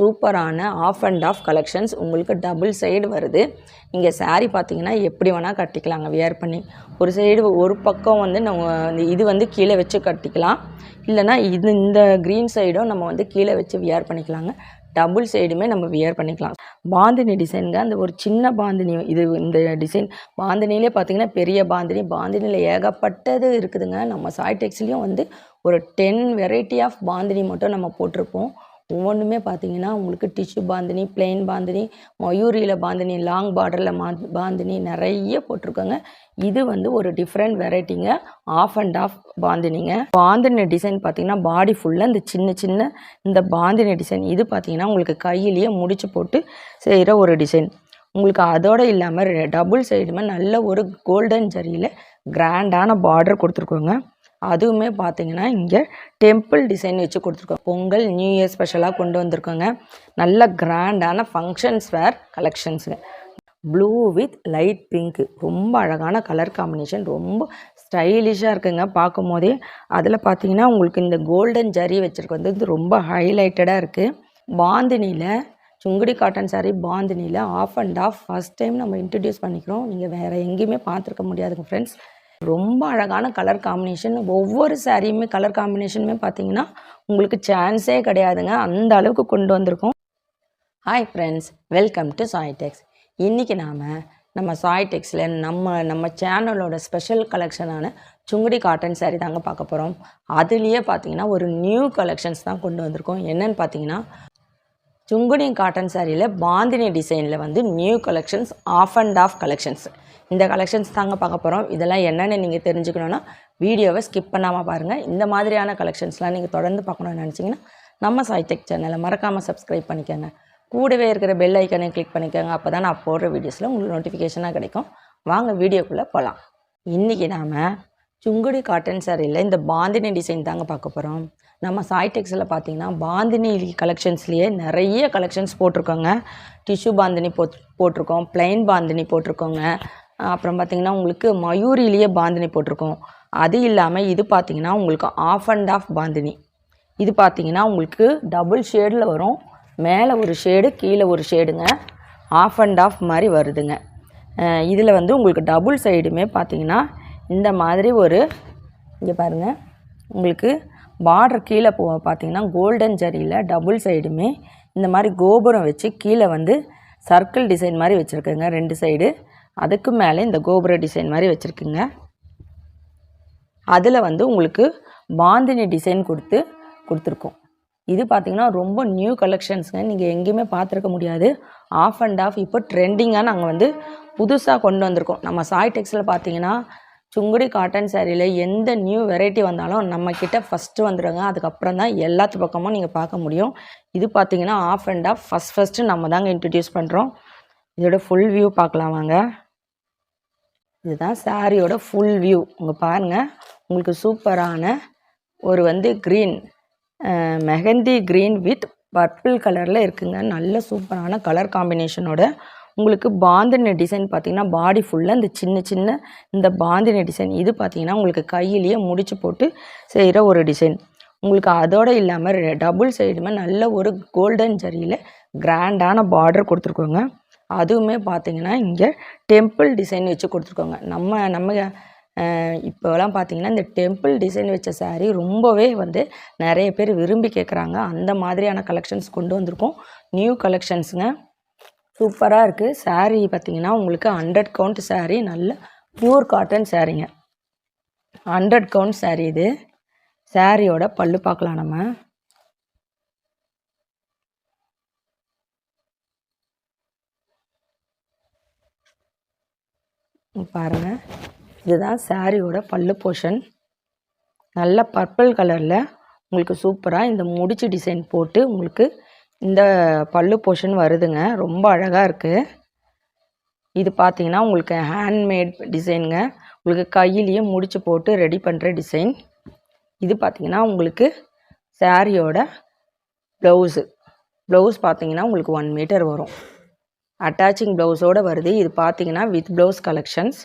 சூப்பரான of and of collections உங்களுக்கு double side வருது. இங்கே saree பார்த்தீங்கன்னா எப்படி வேணால் கட்டிக்கலாங்க வியர் பண்ணி. ஒரு சைடு ஒரு பக்கம் வந்து நம்ம இது வந்து கீழே வச்சு கட்டிக்கலாம். இல்லைன்னா இது இந்த க்ரீன் சைடும் நம்ம வந்து கீழே வச்சு வியர் பண்ணிக்கலாங்க. டபுள் சைடுமே நம்ம வியர் பண்ணிக்கலாம். பாந்தினி டிசைனுங்க அந்த ஒரு சின்ன பாந்தினி இது இந்த டிசைன் பாந்தினிலே பார்த்தீங்கன்னா பெரிய பாந்தினி. பாந்தினியில் ஏகப்பட்டது இருக்குதுங்க. நம்ம சாய் டெக்ஸ்லேயும் வந்து ஒரு டென் வெரைட்டி ஆஃப் பாந்தினி மட்டும் நம்ம போட்டிருப்போம். ஒவ்வொன்றுமே பார்த்தீங்கன்னா உங்களுக்கு டிஷ்யூ பாந்தினி பிளெயின் பாந்தினி மயூரியில் பாந்தினி லாங் பார்டரில் மா பாந்தினி நிறைய போட்டிருக்கோங்க. இது வந்து ஒரு டிஃப்ரெண்ட் வெரைட்டிங்க ஆஃப் அண்ட் ஆஃப் பாந்தினிங்க. பாந்தினி டிசைன் பார்த்தீங்கன்னா பாடி ஃபுல்லாக இந்த சின்ன சின்ன இந்த பாந்தினி டிசைன் இது பார்த்தீங்கன்னா உங்களுக்கு கையிலேயே முடிச்சு போட்டு செய்கிற ஒரு டிசைன் உங்களுக்கு அதோடு இல்லாமல் டபுள் சைடுமே நல்ல ஒரு கோல்டன் ஜரியில் கிராண்டான பார்டர் கொடுத்துருக்கோங்க. அதுவுமே பார்த்தீங்கன்னா இங்கே டெம்பிள் டிசைன் வச்சு கொடுத்துருக்கோம். பொங்கல் நியூ இயர் ஸ்பெஷலாக கொண்டு வந்திருக்கோங்க. நல்ல கிராண்டான ஃபங்க்ஷன்ஸ் வேர் கலெக்ஷன்ஸுங்க ப்ளூ வித் லைட் பிங்க்கு ரொம்ப அழகான கலர் காம்பினேஷன் ரொம்ப ஸ்டைலிஷாக இருக்குங்க பார்க்கும் போதே அதில் பார்த்தீங்கன்னா உங்களுக்கு இந்த கோல்டன் ஜரி வச்சுருக்க வந்து ரொம்ப ஹைலைட்டடாக இருக்குது பாந்தினியில் Sungudi cotton sari பாந்தினியில் half and half first time நம்ம இன்ட்ரடியூஸ் பண்ணிக்கிறோம். நீங்கள் வேறு எங்கேயுமே பார்த்துருக்க முடியாதுங்க ஃப்ரெண்ட்ஸ் ரொம்ப அழகான கலர் காம்பினேஷன் ஒவ்வொரு சாரியுமே கலர் காம்பினேஷனுமே பார்த்தீங்கன்னா உங்களுக்கு சான்ஸே கிடையாதுங்க. அந்த அளவுக்கு கொண்டு வந்திருக்கோம். Hi friends welcome to Saitex இன்றைக்கி நாம் நம்ம சாய்டெக்ஸில் நம்ம நம்ம சேனலோட ஸ்பெஷல் கலெக்ஷனான சுங்குடி காட்டன் saree தாங்க பார்க்க போகிறோம் அதுலேயே பார்த்தீங்கன்னா ஒரு நியூ கலெக்ஷன்ஸ் தான் கொண்டு வந்திருக்கோம். என்னென்னு பார்த்தீங்கன்னா சுங்குடி காட்டன் சாரியில் பாந்தினி டிசைனில் வந்து new collections half and half collections இந்த கலெக்ஷன்ஸ் தாங்க பார்க்க போகிறோம் இதெல்லாம் என்னென்னு நீங்கள் தெரிஞ்சுக்கணுன்னா வீடியோவை ஸ்கிப் பண்ணாமல் பாருங்கள் இந்த மாதிரியான கலெக்ஷன்ஸ்லாம் நீங்கள் தொடர்ந்து பார்க்கணும்னு நினச்சிங்கன்னா நம்ம சாய்டெக் சேனலை மறக்காமல் சப்ஸ்கிரைப் பண்ணிக்கோங்க. கூடவே இருக்கிற பெல் ஐக்கனை கிளிக் பண்ணிக்கோங்க. அப்போ தான் நான் போடுற வீடியோஸில் உங்களுக்கு நோட்டிஃபிகேஷனாக கிடைக்கும். வாங்க வீடியோக்குள்ளே போகலாம் இன்றைக்கி நாம் சுங்குடி காட்டன் சாரியில் இந்த பாந்தினி டிசைன் தாங்க பார்க்க போகிறோம் நம்ம சாய்டெக்ஸில் பார்த்தீங்கன்னா பாந்தினி கலெக்ஷன்ஸ்லேயே நிறைய கலெக்ஷன்ஸ் போட்டிருக்கோங்க. டிஷ்யூ பாந்தினி போட் போட்டிருக்கோம். பிளைன் பாந்தினி போட்டிருக்கோங்க. அப்புறம் பார்த்திங்கன்னா உங்களுக்கு மயூரிலேயே பாந்தினி போட்டிருக்கோம். அது இல்லாமல் இது பார்த்திங்கன்னா உங்களுக்கு ஆஃப் அண்ட் ஆஃப் பாந்தினி. இது பார்த்தீங்கன்னா உங்களுக்கு டபுள் ஷேடில் வரும். மேலே ஒரு ஷேடு கீழே ஒரு ஷேடுங்க ஆஃப் அண்ட் ஆஃப் மாதிரி வருதுங்க. இதில் வந்து உங்களுக்கு டபுள் சைடுமே பார்த்தீங்கன்னா இந்த மாதிரி ஒரு இங்கே பாருங்கள் உங்களுக்கு பார்டர் கீழே போ பார்த்தீங்கன்னா கோல்டன் ஜரியில் டபுள் சைடுமே இந்த மாதிரி கோபுரம் வச்சு கீழே வந்து சர்க்கிள் டிசைன் மாதிரி வச்சுருக்குங்க ரெண்டு சைடு அதுக்கு மேலே இந்த கோபுர டிசைன் மாதிரி வச்சுருக்குங்க. அதில் வந்து உங்களுக்கு பாந்தினி டிசைன் கொடுத்து கொடுத்துருக்கோம். இது பார்த்திங்கன்னா ரொம்ப நியூ கலெக்ஷன்ஸுங்க நீங்கள் எங்கேயுமே பார்த்துருக்க முடியாது. ஆஃப் அண்ட் ஆஃப் இப்போ ட்ரெண்டிங்காக நாங்கள் வந்து புதுசாக கொண்டு வந்திருக்கோம். நம்ம சாய் டெக்ஸில் பார்த்தீங்கன்னா சுங்குடி காட்டன் சாரியில் எந்த நியூ வெரைட்டி வந்தாலும் நம்மக்கிட்ட ஃபஸ்ட்டு வந்துடுங்க அதுக்கப்புறம் தான் எல்லாத்து பக்கமும் நீங்கள் பார்க்க முடியும். இது பார்த்தீங்கன்னா half and half first first நம்ம தாங்க இன்ட்ரடியூஸ் பண்ணுறோம் இதோட ஃபுல் வியூ பார்க்கலாம் வாங்க. இதுதான் சாரியோட ஃபுல் வியூ உங்கள் பாருங்கள் உங்களுக்கு சூப்பரான ஒரு வந்து green mehndi green with purple கலரில் இருக்குங்க. நல்ல சூப்பரான கலர் காம்பினேஷனோட உங்களுக்கு பாந்தின டிசைன் பார்த்தீங்கன்னா பாடி ஃபுல்லாக இந்த சின்ன சின்ன இந்த பாந்தின டிசைன் இது பார்த்தீங்கன்னா உங்களுக்கு கையிலேயே முடிச்சு போட்டு செய்கிற ஒரு டிசைன் உங்களுக்கு அதோடு இல்லாமல் டபுள் சைடுமே நல்ல ஒரு கோல்டன் ஜரியில் கிராண்டான பார்டர் கொடுத்துருக்கோங்க. அதுவுமே பார்த்தீங்கன்னா இங்கே டெம்பிள் டிசைன் வச்சு கொடுத்துருக்கோங்க. நம்ம நம்ம இப்போலாம் பார்த்தீங்கன்னா இந்த டெம்பிள் டிசைன் வச்ச சாரீ ரொம்பவே வந்து நிறைய பேர் விரும்பி கேட்குறாங்க அந்த மாதிரியான கலெக்ஷன்ஸ் கொண்டு வந்திருக்கோம். நியூ கலெக்ஷன்ஸுங்க சூப்பராக இருக்குது saree பார்த்தீங்கன்னா உங்களுக்கு ஹண்ட்ரட் கவுண்ட் saree நல்ல பியூர் காட்டன் சாரீங்க. ஹண்ட்ரட் கவுண்ட் saree இது. சாரியோட பல்லு பார்க்கலாம் நம்ம. பாருங்கள் பாருங்க. இதுதான் சாரியோட பல்லு போர்ஷன் நல்ல பர்பிள் கலரில் உங்களுக்கு சூப்பராக இந்த முடிச்சு டிசைன் போட்டு உங்களுக்கு இந்த பல்லு போர்ஷன் வருதுங்க. ரொம்ப அழகாக இருக்குது இது பார்த்தீங்கன்னா உங்களுக்கு ஹேண்ட்மேட் டிசைனுங்க உங்களுக்கு கையிலேயே முடிச்சு போட்டு ரெடி பண்ணுற டிசைன் இது பார்த்தீங்கன்னா உங்களுக்கு சாரியோட ப்ளவுஸு ப்ளவுஸ் பார்த்தீங்கன்னா உங்களுக்கு ஒன் மீட்டர் வரும். அட்டாச்சிங் ப்ளவுஸோடு வருது. இது பார்த்தீங்கன்னா வித் ப்ளவுஸ் கலெக்ஷன்ஸ்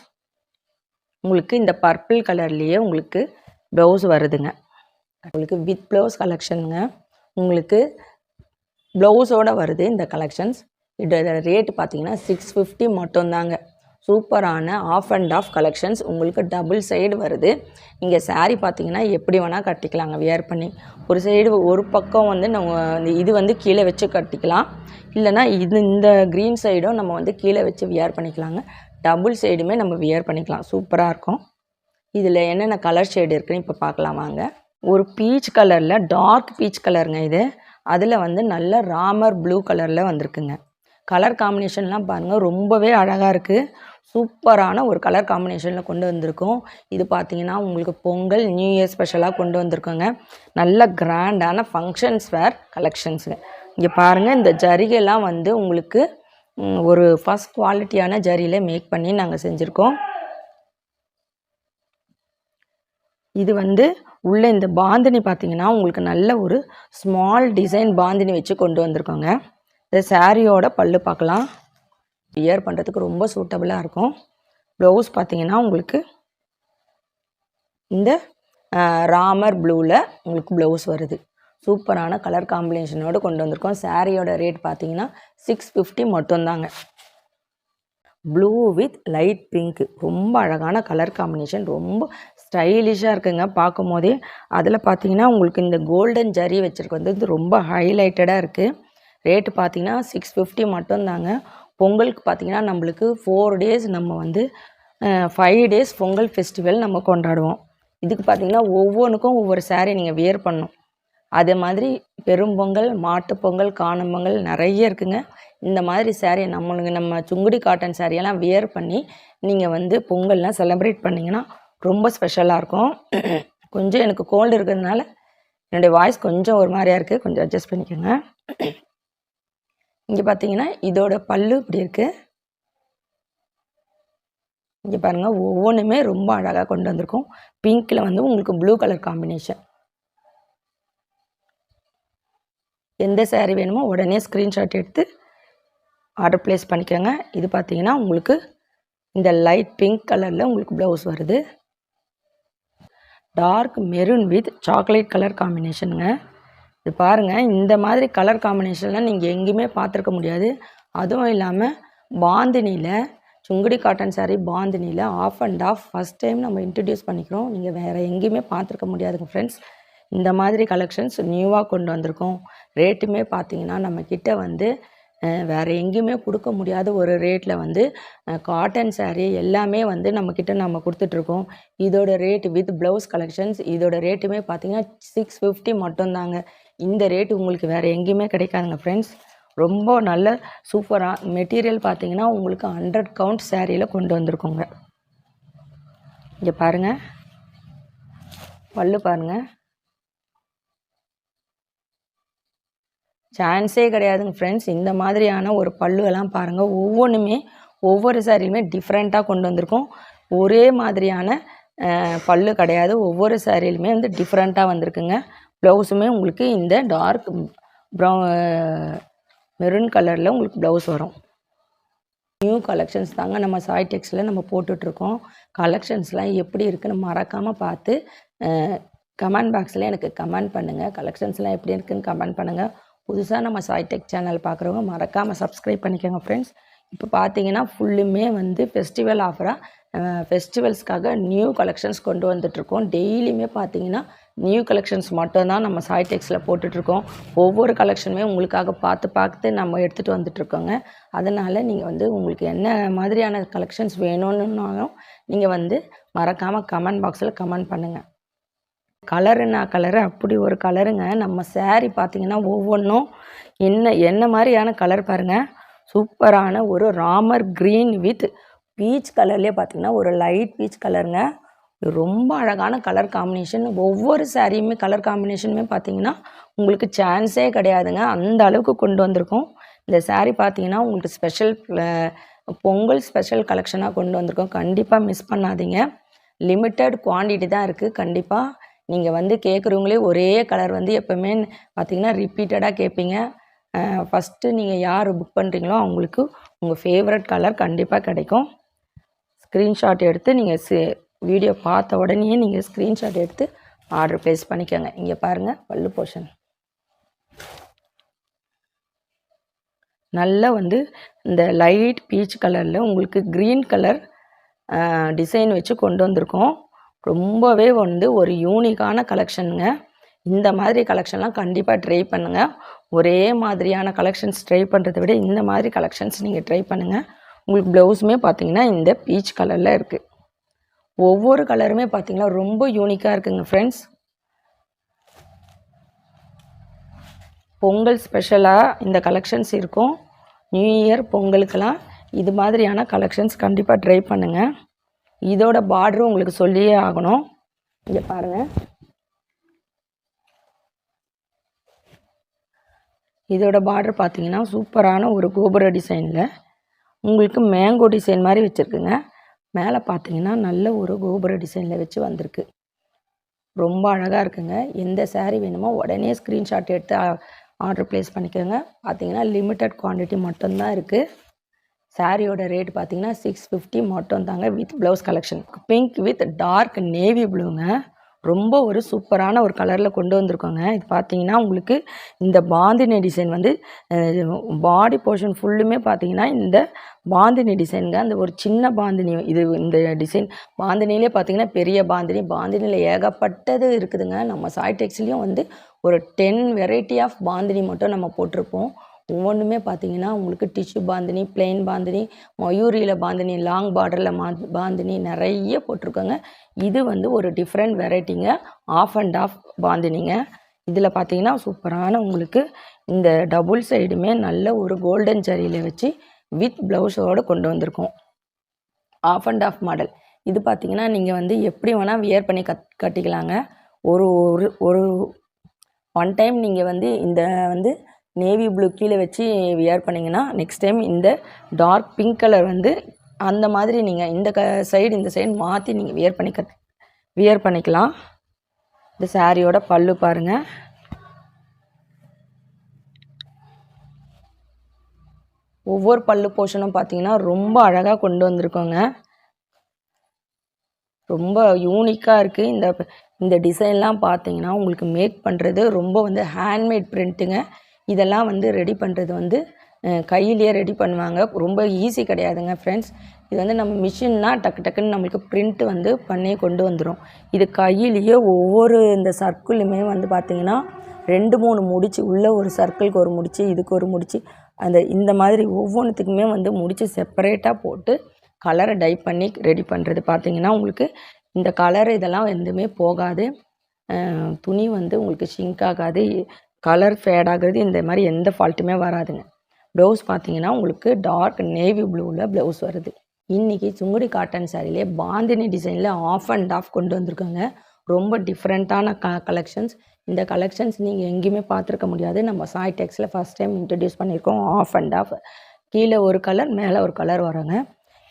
உங்களுக்கு இந்த பர்பிள் கலர்லேயே உங்களுக்கு ப்ளவுஸ் வருதுங்க. உங்களுக்கு வித் ப்ளவுஸ் கலெக்ஷனுங்க உங்களுக்கு ப்ளவுஸோடு வருது இந்த கலெக்ஷன்ஸ். இதோட ரேட் பார்த்தீங்கன்னா சிக்ஸ் ஃபிஃப்டி மட்டும்தாங்க. சூப்பரான ஆஃப் அண்ட் ஆஃப் கலெக்ஷன்ஸ். உங்களுக்கு டபுள் சைடு வருது. நீங்கள் சாரீ பார்த்தீங்கன்னா எப்படி வேணால் கட்டிக்கலாங்க வியர் பண்ணி. ஒரு சைடு ஒரு பக்கம் வந்து நம்ம இது வந்து கீழே வச்சு கட்டிக்கலாம். இல்லைனா இது இந்த க்ரீன் சைடும் நம்ம வந்து கீழே வச்சு வியர் பண்ணிக்கலாங்க. டபுள் சைடுமே நம்ம வியர் பண்ணிக்கலாம். சூப்பராக இருக்கும். இதில் என்னென்ன கலர் ஷேடு இருக்குன்னு இப்போ பார்க்கலாம் வாங்க. ஒரு பீச் கலரில் டார்க் பீச் கலருங்க இது. அதில் வந்து நல்ல ராமர் ப்ளூ கலரில் வந்திருக்குங்க. கலர் காம்பினேஷன்லாம் பாருங்கள் ரொம்பவே அழகாக இருக்குது சூப்பரான ஒரு கலர் காம்பினேஷனில் கொண்டு வந்திருக்கோம். இது பார்த்தீங்கன்னா உங்களுக்கு பொங்கல் நியூ இயர் ஸ்பெஷலாக கொண்டு வந்திருக்கோங்க. நல்ல கிராண்டான ஃபங்க்ஷன்ஸ் வேர் கலெக்ஷன்ஸுங்க இங்கே பாருங்கள் இந்த ஜரிகைலாம் வந்து உங்களுக்கு ஒரு ஃபஸ்ட் குவாலிட்டியான ஜரியில் மேக் பண்ணி நாங்கள் செஞ்சுருக்கோம். இது வந்து உள்ளே இந்த பாந்தினி பார்த்தீங்கன்னா உங்களுக்கு நல்ல ஒரு ஸ்மால் டிசைன் பாந்தினி வச்சு கொண்டு வந்திருக்கோங்க. இந்த சாரியோட பல்லு பார்க்கலாம். வியர் பண்ணுறதுக்கு ரொம்ப சூட்டபுளாக இருக்கும். ப்ளவுஸ் பார்த்தீங்கன்னா உங்களுக்கு இந்த ராமர் ப்ளூவில் உங்களுக்கு ப்ளவுஸ் வருது. சூப்பரான கலர் காம்பினேஷனோடு கொண்டு வந்திருக்கோம். சாரியோட ரேட் பார்த்தீங்கன்னா சிக்ஸ் ஃபிஃப்டி மட்டும்தாங்க. ப்ளூ வித் லைட் பிங்க் ரொம்ப அழகான கலர் காம்பினேஷன் ரொம்ப ஸ்டைலிஷாக இருக்குங்க. பார்க்கும் போதே அதில் பார்த்தீங்கன்னா உங்களுக்கு இந்த கோல்டன் ஜரி வச்சுருக்க வந்து ரொம்ப ஹைலைட்டடாக இருக்குது ரேட்டு பார்த்தீங்கன்னா சிக்ஸ் ஃபிஃப்டி மட்டும்தாங்க. பொங்கலுக்கு பார்த்தீங்கன்னா நம்மளுக்கு ஃபோர் டேஸ் நம்ம வந்து ஃபைவ் டேஸ் பொங்கல் ஃபெஸ்டிவல் நம்ம கொண்டாடுவோம். இதுக்கு பார்த்தீங்கன்னா ஒவ்வொன்றுக்கும் ஒவ்வொரு சாரீ நீங்கள் வியர் பண்ணணும். அதே மாதிரி பெரும்பொங்கல் மாட்டுப்பொங்கல் காணும்பொங்கல் காணும் பொங்கல் நிறைய இருக்குங்க. இந்த மாதிரி saree நம்மளுக்கு நம்ம சுங்குடி காட்டன் சாரியெல்லாம் வியர் பண்ணி நீங்கள் வந்து பொங்கல்லாம் செலிப்ரேட் பண்ணிங்கன்னா ரொம்ப ஸ்பெஷலாக இருக்கும். கொஞ்சம் எனக்கு கோல்டு இருக்கிறதுனால என்னுடைய வாய்ஸ் கொஞ்சம் ஒரு மாதிரியா இருக்குது கொஞ்சம் அட்ஜஸ்ட் பண்ணிக்கோங்க. இங்கே பார்த்தீங்கன்னா இதோட பல்லு இப்படி இருக்குது இங்கே பாருங்கள் ஒவ்வொன்றுமே ரொம்ப அழகாக கொண்டு வந்திருக்கும். பிங்க்கில் வந்து உங்களுக்கு ப்ளூ கலர் காம்பினேஷன் எந்த சேரீ வேணுமோ உடனே ஸ்க்ரீன்ஷாட் எடுத்து ஆர்டர் ப்ளேஸ் பண்ணிக்கோங்க. இது பார்த்தீங்கன்னா உங்களுக்கு இந்த லைட் பிங்க் கலரில் உங்களுக்கு ப்ளவுஸ் வருது. Dark maroon with chocolate colour காம்பினேஷனுங்க இது பாருங்கள் இந்த மாதிரி கலர் காம்பினேஷன்லாம் நீங்கள் எங்கேயுமே பார்த்துருக்க முடியாது. அதுவும் இல்லாமல் பாந்தினியில் Sungudi cotton sari பாந்தினியில் half and half first time நம்ம இன்ட்ரடியூஸ் பண்ணிக்கிறோம். நீங்கள் வேறு எங்கேயுமே பார்த்துருக்க முடியாதுங்க ஃப்ரெண்ட்ஸ் இந்த மாதிரி கலெக்ஷன்ஸ் நியூவாக கொண்டு வந்திருக்கோம். ரேட்டுமே பார்த்தீங்கன்னா நம்மக்கிட்ட வந்து வேறு எங்கேயுமே கொடுக்க முடியாத ஒரு ரேட்டில் வந்து காட்டன் சேரீ எல்லாமே வந்து நம்மக்கிட்ட நம்ம கொடுத்துட்ருக்கோம். இதோட ரேட் வித் ப்ளவுஸ் கலெக்ஷன்ஸ் இதோட ரேட்டுமே பார்த்தீங்கன்னா சிக்ஸ் ஃபிஃப்டி மட்டும்தாங்க. இந்த ரேட் உங்களுக்கு வேறு எங்கேயுமே கிடைக்காதுங்க ஃப்ரெண்ட்ஸ் ரொம்ப நல்ல சூப்பராக மெட்டீரியல் பார்த்தீங்கன்னா உங்களுக்கு ஹண்ட்ரட் கவுண்ட் சேரீயில் கொண்டு வந்திருக்கோங்க. இங்கே பாருங்கள் பல்லு பாருங்கள் சான்ஸே கிடையாதுங்க ஃப்ரெண்ட்ஸ் இந்த மாதிரியான ஒரு பல்லுவெல்லாம் பாருங்கள் ஒவ்வொன்றுமே ஒவ்வொரு சாரியுமே டிஃப்ரெண்ட்டாக கொண்டு வந்திருக்கோம். ஒரே மாதிரியான பல்லு கிடையாது. ஒவ்வொரு சாரியிலுமே வந்து டிஃப்ரெண்ட்டாக வந்திருக்குங்க. ப்ளவுஸுமே உங்களுக்கு இந்த டார்க் ப்ரௌன் மெரூன் கலரில் உங்களுக்கு ப்ளவுஸ் வரும். நியூ கலெக்ஷன்ஸ் தாங்க நம்ம சாய் டெக்ஸில் நம்ம போட்டுட்ருக்கோம். கலெக்ஷன்ஸ்லாம் எப்படி இருக்குன்னு மறக்காமல் பார்த்து கமெண்ட் பாக்ஸில் எனக்கு கமெண்ட் பண்ணுங்கள் கலெக்ஷன்ஸ்லாம் எப்படி இருக்குன்னு கமெண்ட் பண்ணுங்கள் புதுசாக நம்ம சாய் டெக் சேனல் பார்க்குறவங்க மறக்காமல் சப்ஸ்கிரைப் பண்ணிக்கோங்க ஃப்ரெண்ட்ஸ் இப்போ பார்த்தீங்கன்னா ஃபுல்லுமே வந்து ஃபெஸ்டிவல் ஆஃபராக ஃபெஸ்டிவல்ஸ்க்காக நியூ கலெக்ஷன்ஸ் கொண்டு வந்துட்ருக்கோம் டெய்லியுமே பார்த்தீங்கன்னா நியூ கலெக்ஷன்ஸ் மட்டும்தான் நம்ம சாய் டெக்ஸில் போட்டுட்ருக்கோம் ஒவ்வொரு கலெக்ஷனுமே உங்களுக்காக பார்த்து பார்த்து நம்ம எடுத்துகிட்டு வந்துட்ருக்கோங்க அதனால் நீங்கள் வந்து உங்களுக்கு என்ன மாதிரியான கலெக்ஷன்ஸ் வேணும்னாலும் நீங்கள் வந்து மறக்காமல் கமெண்ட் பாக்ஸில் கமெண்ட் பண்ணுங்கள் கலருன்னா கலரு அப்படி ஒரு கலருங்க நம்ம சேரீ பார்த்தீங்கன்னா ஒவ்வொன்றும் என்ன என்ன மாதிரியான கலர் பாருங்கள் சூப்பரான ஒரு ராமர் க்ரீன் வித் பீச் கலர்லேயே பார்த்தீங்கன்னா ஒரு லைட் பீச் கலருங்க ரொம்ப அழகான கலர் காம்பினேஷன் ஒவ்வொரு சாரியுமே கலர் காம்பினேஷனுமே பார்த்தீங்கன்னா உங்களுக்கு சான்ஸே கிடையாதுங்க. அந்த அளவுக்கு கொண்டு வந்திருக்கோம். இந்த சேரீ பார்த்தீங்கன்னா உங்களுக்கு ஸ்பெஷல் பொங்கல் ஸ்பெஷல் கலெக்ஷனாக கொண்டு வந்திருக்கோம். கண்டிப்பாக மிஸ் பண்ணாதீங்க. லிமிட்டட் குவான்டிட்டி தான் இருக்குது கண்டிப்பாக நீங்கள் வந்து கேட்குறவங்களே ஒரே கலர் வந்து எப்போவுமே பார்த்தீங்கன்னா ரிப்பீட்டடாக கேட்பீங்க. ஃபஸ்ட்டு நீங்கள் யார் புக் பண்ணுறீங்களோ அவங்களுக்கு உங்கள் ஃபேவரட் கலர் கண்டிப்பாக கிடைக்கும். ஸ்க்ரீன்ஷாட் எடுத்து நீங்கள் சி வீடியோ பார்த்த உடனே நீங்கள் ஸ்க்ரீன்ஷாட் எடுத்து ஆர்டர் ப்ளேஸ் பண்ணிக்கோங்க. இங்கே பாருங்கள் பல்லு போர்ஷன் நல்லா வந்து இந்த லைட் பீச் கலரில் உங்களுக்கு க்ரீன் கலர் டிசைன் வச்சு கொண்டு வந்திருக்கோம். ரொம்பவே வந்து ஒரு யூனிக்கான கலெக்ஷனுங்க இந்த மாதிரி கலெக்ஷன்லாம் கண்டிப்பாக ட்ரை பண்ணுங்கள் ஒரே மாதிரியான கலெக்ஷன்ஸ் ட்ரை பண்ணுறதை விட இந்த மாதிரி கலெக்ஷன்ஸ் நீங்கள் ட்ரை பண்ணுங்கள் உங்களுக்கு ப்ளவுஸுமே பார்த்தீங்கன்னா இந்த பீச் கலரில் இருக்குது ஒவ்வொரு கலருமே பார்த்தீங்கன்னா ரொம்ப யூனிக்காக இருக்குங்க ஃப்ரெண்ட்ஸ் பொங்கல் ஸ்பெஷலாக இந்த கலெக்ஷன்ஸ் இருக்கும். நியூ இயர் பொங்கலுக்கெல்லாம் இது மாதிரியான கலெக்ஷன்ஸ் கண்டிப்பாக ட்ரை பண்ணுங்கள் இதோட பார்டரும் உங்களுக்கு சொல்லியே ஆகணும். இங்கே பாருங்கள் இதோட பார்டர் பார்த்தீங்கன்னா சூப்பரான ஒரு கோபுர டிசைனில் உங்களுக்கு மேங்கோ டிசைன் மாதிரி வச்சுருக்குங்க. மேலே பார்த்தீங்கன்னா நல்ல ஒரு கோபுர டிசைனில் வச்சு வந்திருக்கு. ரொம்ப அழகாக இருக்குங்க. எந்த சேரீ வேணுமோ உடனே ஸ்க்ரீன்ஷாட் எடுத்து ஆர்டர் ப்ளேஸ் பண்ணிக்கோங்க. பார்த்தீங்கன்னா லிமிட்டட் குவான்டிட்டி மட்டும்தான் இருக்குது சாரியோட ரேட் பார்த்தீங்கன்னா சிக்ஸ் ஃபிஃப்டி மட்டும் தாங்க with blouse collection pink with dark navy ப்ளூங்க ரொம்ப ஒரு சூப்பரான ஒரு கலரில் கொண்டு வந்திருக்கோங்க. இது பார்த்தீங்கன்னா உங்களுக்கு இந்த பாந்தினி டிசைன் வந்து பாடி போர்ஷன் ஃபுல்லுமே பார்த்தீங்கன்னா இந்த பாந்தினி டிசைனுங்க அந்த ஒரு சின்ன பாந்தினி இது இந்த டிசைன் பாந்தினிலே பார்த்தீங்கன்னா பெரிய பாந்தினி. பாந்தினியில் ஏகப்பட்டது இருக்குதுங்க. நம்ம சாய் டெக்ஸ்லையும் வந்து ஒரு டென் வெரைட்டி ஆஃப் பாந்தினி மட்டும் நம்ம போட்டிருப்போம். ஒவ்வொன்றுமே பார்த்தீங்கன்னா உங்களுக்கு டிஷ்யூ பாந்தினி பிளெயின் பாந்தினி மயூரியில் பாந்தினி லாங் பார்டரில் மா பாந்தினி நிறைய போட்டிருக்கோங்க. இது வந்து ஒரு டிஃப்ரெண்ட் வெரைட்டிங்க ஆஃப் அண்ட் ஆஃப் பாந்தினிங்க. இதில் பார்த்தீங்கன்னா சூப்பரான உங்களுக்கு இந்த டபுள் சைடுமே நல்ல ஒரு கோல்டன் ஜரியில் வச்சு வித் ப்ளவுஸோடு கொண்டு வந்திருக்கோம். ஆஃப் அண்ட் ஆஃப் மாடல் இது பார்த்தீங்கன்னா நீங்கள் வந்து எப்படி வேணால் வியர் பண்ணி கட் கட்டிக்கலாங்க. ஒரு ஒரு ஒரு ஒன் டைம் நீங்கள் வந்து இந்த வந்து நேவி ப்ளூ கீழே வச்சு வியர் பண்ணிங்கன்னா நெக்ஸ்ட் டைம் இந்த டார்க் பிங்க் கலர் வந்து அந்த மாதிரி நீங்கள் இந்த க சைடு இந்த சைடு மாற்றி நீங்கள் வியர் பண்ணிக்க வியர் பண்ணிக்கலாம். இந்த சாரியோட பல்லு பாருங்கள் ஒவ்வொரு பல்லு போர்ஷனும் பார்த்தீங்கன்னா ரொம்ப அழகாக கொண்டு வந்திருக்கோங்க. ரொம்ப யூனிக்காக இருக்குது இந்த இந்த டிசைன்லாம் பார்த்தீங்கன்னா உங்களுக்கு மேக் பண்ணுறது ரொம்ப வந்து ஹேண்ட்மேட் பிரிண்ட்டுங்க இதெல்லாம் வந்து ரெடி பண்ணுறது வந்து கையிலேயே ரெடி பண்ணுவாங்க. ரொம்ப ஈஸி கிடையாதுங்க ஃப்ரெண்ட்ஸ் இது வந்து நம்ம மிஷின்னா டக்கு டக்குன்னு நம்மளுக்கு பிரிண்ட் வந்து பண்ணி கொண்டு வந்துடும் இது கையிலேயே ஒவ்வொரு இந்த சர்க்கிளுமே வந்து பார்த்திங்கன்னா ரெண்டு மூணு முடிச்சு உள்ள ஒரு சர்க்கிளுக்கு ஒரு முடிச்சு இதுக்கு ஒரு முடிச்சு அந்த இந்த மாதிரி ஒவ்வொன்றுத்துக்குமே வந்து முடிச்சு செப்பரேட்டாக போட்டு கலரை டை பண்ணி ரெடி பண்ணுறது பார்த்திங்கன்னா உங்களுக்கு இந்த கலர் இதெல்லாம் எதுவுமே போகாது. துணி வந்து உங்களுக்கு ஷிங்க் ஆகாது. கலர் ஃபேட் ஆகுறது இந்த மாதிரி எந்த ஃபால்ட்டுமே வராதுங்க. ப்ளவுஸ் பார்த்தீங்கன்னா உங்களுக்கு டார்க் நேவி ப்ளூவில் ப்ளவுஸ் வருது. இன்றைக்கி சுங்குடி காட்டன் சாரிலே பாந்தினி டிசைனில் ஆஃப் அண்ட் ஆஃப் கொண்டு வந்திருக்காங்க. ரொம்ப டிஃப்ரெண்ட்டான க கலெக்ஷன்ஸ் இந்த கலெக்ஷன்ஸ் நீங்கள் எங்கேயுமே பார்த்துருக்க முடியாது. நம்ம சாய் டெக்ஸில் ஃபஸ்ட் டைம் இன்ட்ரடியூஸ் பண்ணியிருக்கோம். ஆஃப் அண்ட் ஆஃப் கீழே ஒரு கலர் மேலே ஒரு கலர் வராங்க.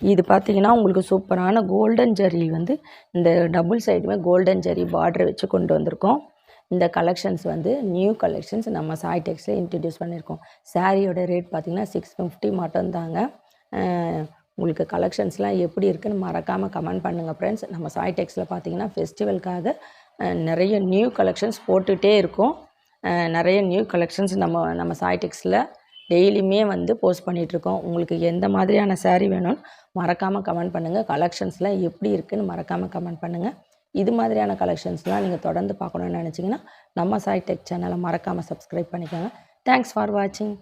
இது பார்த்தீங்கன்னா உங்களுக்கு சூப்பரான கோல்டன் ஜெரி வந்து இந்த டபுள் சைடுமே கோல்டன் ஜெரி பார்டர் வச்சு கொண்டு வந்திருக்கோம். இந்த கலெக்ஷன்ஸ் வந்து நியூ கலெக்ஷன்ஸ் நம்ம சாய் டெக்ஸில் இன்ட்ரடியூஸ் பண்ணியிருக்கோம் சாரியோட ரேட் பார்த்தீங்கன்னா சிக்ஸ் ஃபிஃப்டி மட்டும்தாங்க. உங்களுக்கு கலெக்ஷன்ஸ்லாம் எப்படி இருக்குன்னு மறக்காமல் கமெண்ட் பண்ணுங்கள் ஃப்ரெண்ட்ஸ் நம்ம சாய் டெக்ஸில் பார்த்தீங்கன்னா ஃபெஸ்டிவலுக்காக நிறைய நியூ கலெக்ஷன்ஸ் போட்டுகிட்டே இருக்கோம். நிறைய நியூ கலெக்ஷன்ஸ் நம்ம நம்ம சாய் டெக்ஸில் டெய்லியுமே வந்து போஸ்ட் பண்ணிகிட்ருக்கோம் உங்களுக்கு எந்த மாதிரியான சேரீ வேணும்னு மறக்காமல் கமெண்ட் பண்ணுங்கள் கலெக்ஷன்ஸ்லாம் எப்படி இருக்குதுன்னு மறக்காமல் கமெண்ட் பண்ணுங்கள் இது மாதிரியான கலெக்ஷன்ஸ்லாம் நீங்கள் தொடர்ந்து பார்க்கணுன்னு நினச்சிங்கன்னா நம்ம சாய் டெக் சேனலை மறக்காமல் சப்ஸ்கிரைப் பண்ணிக்கோங்க. தேங்க்ஸ் ஃபார் வாட்சிங்